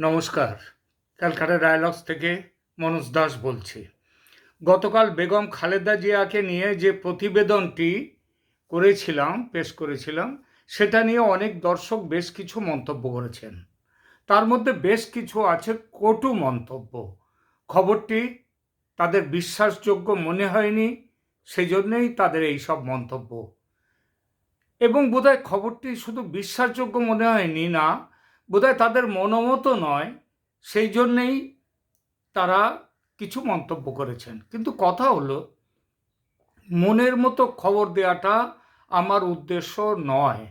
নমস্কার। ক্যালকাটা ডায়ালগস থেকে মনোজ দাস বলছি। গতকাল বেগম খালেদা জিয়াকে নিয়ে যে প্রতিবেদনটি করেছিলাম, পেশ করেছিলাম, সেটা নিয়ে অনেক দর্শক বেশ কিছু মন্তব্য করেছেন। তার মধ্যে বেশ কিছু আছে কটু মন্তব্য। খবরটি তাদের বিশ্বাসযোগ্য মনে হয়নি সেই জন্যেই তাদের এই সব মন্তব্য। এবং বোধহয় খবরটি শুধু বিশ্বাসযোগ্য মনে হয়নি না বোধহয় তাদের মনোমতো নয়, সেই জন্যেই তারা কিছু মন্তব্য করেছেন। কিন্তু কথা হলো, মনের মতো খবর দেওয়াটা আমার উদ্দেশ্য নয়।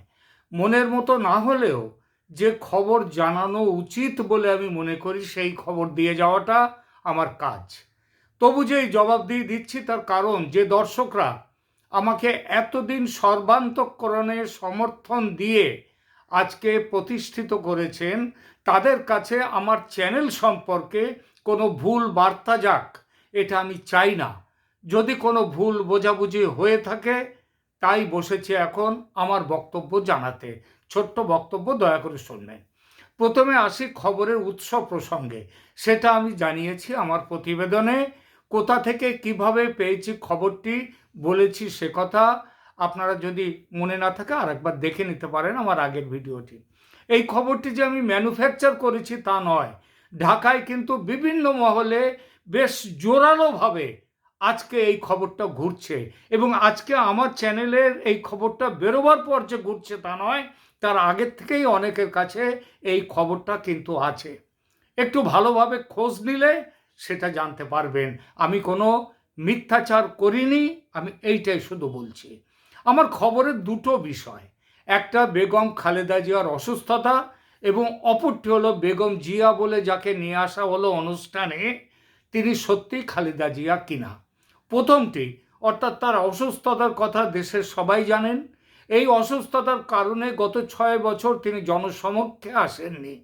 মনের মতো না হলেও যে খবর জানানো উচিত বলে আমি মনে করি, সেই খবর দিয়ে যাওয়াটা আমার কাজ। তবু যে জবাব দিয়ে দিচ্ছি তার কারণ, যে দর্শকরা আমাকে এতদিন সর্বান্তকরণে সমর্থন দিয়ে আজকে প্রতিষ্ঠিত করেছেন। তাদের কাছে আমার চ্যানেল সম্পর্কে কোনো ভুল বার্তা যাক, এটা আমি চাই না। যদি কোনো ভুল বোঝাবুঝি হয়ে থাকে, তাই বসেছি এখন আমার বক্তব্য জানাতে। ছোট্ট বক্তব্য দয়া করে শুনবেন প্রথমে আসি খবরের উৎস প্রসঙ্গে। সেটা আমি জানিয়েছি আমার প্রতিবেদনে। কোথা থেকে কীভাবে পেয়েছি খবরটি বলেছি সে কথা। আপনারা যদি মনে না থাকে আর একবার দেখে নিতে পারেন আমার আগের ভিডিওটি। এই খবরটি যে আমি ম্যানুফ্যাকচার করেছি তা নয়। ঢাকায় কিন্তু বিভিন্ন মহলে বেশ জোরালোভাবে আজকে এই খবরটা ঘুরছে এবং আজকে আমার চ্যানেলের এই খবরটা বেরোবার পর যে ঘুরছে তা নয়, তার আগের থেকেই অনেকের কাছে এই খবরটা কিন্তু আছে। একটু ভালোভাবে খোঁজ নিলে সেটা জানতে পারবেন। আমি কোনো মিথ্যাচার করিনি, আমি এইটাই শুধু বলছি। আমার খবরের দুটো বিষয়। একটা, বেগম খালেদা জিয়ার অসুস্থতা এবং অপরটি হলো বেগম জিয়া বলে যাকে নিয়ে আসা হলো অনুষ্ঠানে, তিনি সত্যি খালেদা জিয়া কিনা? প্রথমটি, অর্থাৎ তার অসুস্থতার কথা দেশের সবাই জানেন। এই অসুস্থতার কারণে গত ছয় বছর তিনি জনসমক্ষে আসেননি।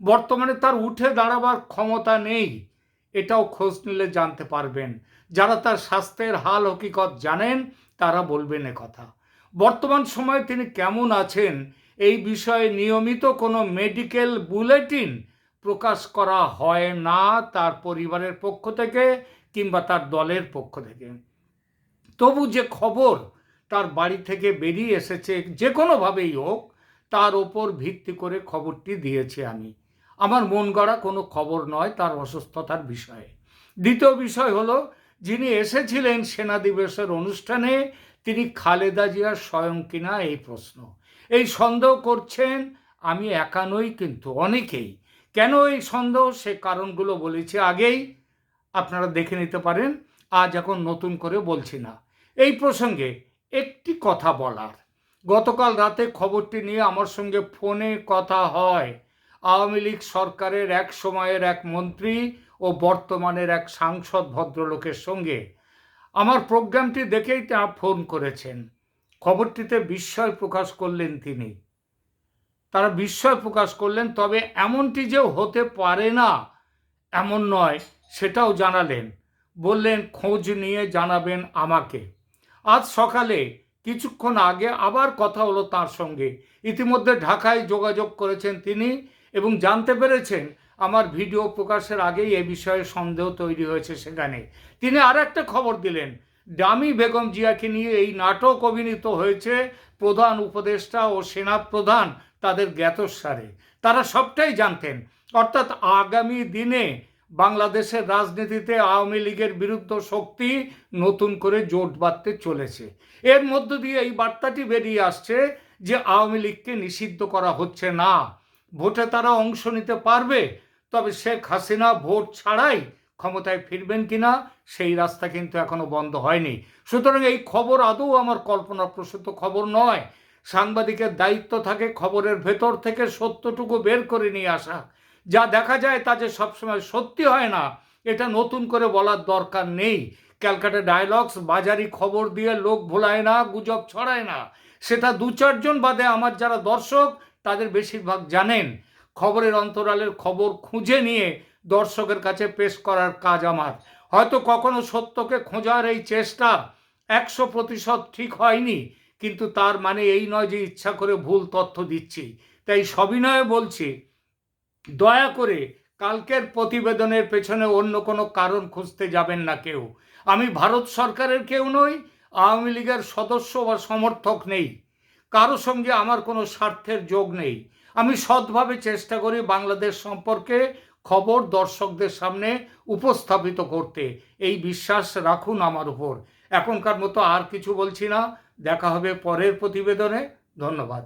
বর্তমানে তার উঠে দাঁড়াবার ক্ষমতা নেই, এটাও খোঁজ নিলে জানতে পারবেন। যারা তার স্বাস্থ্যের হাল হকিকত জানেন তারা বলবেন কথা? বর্তমান সময়ে তিনি কেমন আছেন? এই বিষয়ে নিয়মিত কোনো মেডিকেল বুলেটিন প্রকাশ করা হয় না তার পরিবারের পক্ষ থেকে কিংবা তার দলের পক্ষ থেকে। তবু যে খবর তার বাড়ি থেকে বেরিয়ে এসেছে যে কোনোভাবেই হোক, তার ওপর ভিত্তি করে খবরটি দিয়েছি আমি। আমার মন গড়া কোনো খবর নয় তার অসুস্থতার বিষয়ে। দ্বিতীয় বিষয় হলো যিনি এসেছিলেন সেনা দিবসের অনুষ্ঠানে, তিনি খালেদা জিয়ার স্বয়ং কিনা এই প্রশ্ন। এই সন্দেহ করছেন আমি একা নই কিন্তু অনেকেই। কেন এই সন্দেহ? সে কারণগুলো বলেছি আগেই। আপনারা দেখে নিতে পারেন, আজ এখন নতুন করে বলছি না। এই প্রসঙ্গে একটি কথা বলার। গতকাল রাতে খবরটি নিয়ে আমার সঙ্গে ফোনে কথা হয়। আওয়ামী লীগ সরকারের এক সময়ের এক মন্ত্রী ও বর্তমানের এক সাংসদ ভদ্রলোকের সঙ্গে। আমার প্রোগ্রামটি দেখেই তা ফোন করেছেন। খবরটিতে বিস্ময় প্রকাশ করলেন তিনি। তারা বিস্ময় প্রকাশ করলেন, তবে এমনটি যে হতে পারে না, এমন নয়, সেটাও জানালেন। বললেন, খোঁজ নিয়ে জানাবেন আমাকে। আজ সকালে, কিছুক্ষণ আগে আবার কথা হলো তার সঙ্গে। ইতিমধ্যে ঢাকায় যোগাযোগ করেছেন তিনি। এবং জানতে পেরেছেন আমার ভিডিও প্রকাশের আগেই এ বিষয়ে সন্দেহ তৈরি হয়েছে সেখানে। তিনি আর একটা খবর দিলেন, ডামি বেগম জিয়াকে নিয়ে এই নাটক অভিনীত হয়েছে, প্রধান উপদেষ্টা ও সেনা প্রধান তাদের জ্ঞাতসারে। তারা সবটাই জানতেন, অর্থাৎ আগামী দিনে বাংলাদেশের রাজনীতিতে আওয়ামী লীগের বিরুদ্ধ শক্তি নতুন করে জোট বাঁধতে চলেছে। এর মধ্য দিয়ে এই বার্তাটি বেরিয়ে আসছে যে আওয়ামী লীগকে নিষিদ্ধ করা হচ্ছে না। ভোটে তারা অংশ নিতে পারবে, তবে শেখ হাসিনা ভোট ছাড়াই ক্ষমতায় ফিরবেন কিনা সেই রাস্তা কিন্তু এখনও বন্ধ হয়নি। সুতরাং এই খবর আদৌ আমার কল্পনাপ্রসূত খবর নয়। সাংবাদিকের দায়িত্ব থাকে খবরের ভেতর থেকে সত্যটুকু বের করে নিয়ে আসা। যা দেখা যায় তা যে সবসময় সত্যি হয় না, এটা নতুন করে বলার দরকার নেই। ক্যালকাটা ডায়লগস, বাজারি খবর দিয়ে লোক ভোলায় না, গুজব ছড়ায় না। সেটা দু চারজন বাদে আমার যারা দর্শক তাদের বেশিরভাগ জানেন। খবরের অন্তরালের খবর খুঁজে নিয়ে দর্শকের কাছে পেশ করার কাজ আমার। হয়তো কখনো সত্যকে খোঁজার এই চেষ্টা একশো প্রতিশত ঠিক হয়নি, কিন্তু তার মানে এই নয় যে ইচ্ছা করে ভুল তথ্য দিচ্ছি। তাই সবিনয়ে বলছি, দয়া করে কালকের প্রতিবেদনের পেছনে অন্য কোনো কারণ খুঁজতে যাবেন না কেউ। আমি ভারত সরকারের কেউ নই, আওয়ামী লীগের সদস্য বা সমর্থক নেই। কারও সঙ্গে আমার কোনো স্বার্থের যোগ নেই। আমি সৎভাবে চেষ্টা করি বাংলাদেশ সম্পর্কে খবর দর্শকদের সামনে উপস্থাপিত করতে। এই বিশ্বাস রাখুন আমার উপর। এখনকার মতো আর কিছু বলছি না। দেখা হবে পরের প্রতিবেদনে। ধন্যবাদ।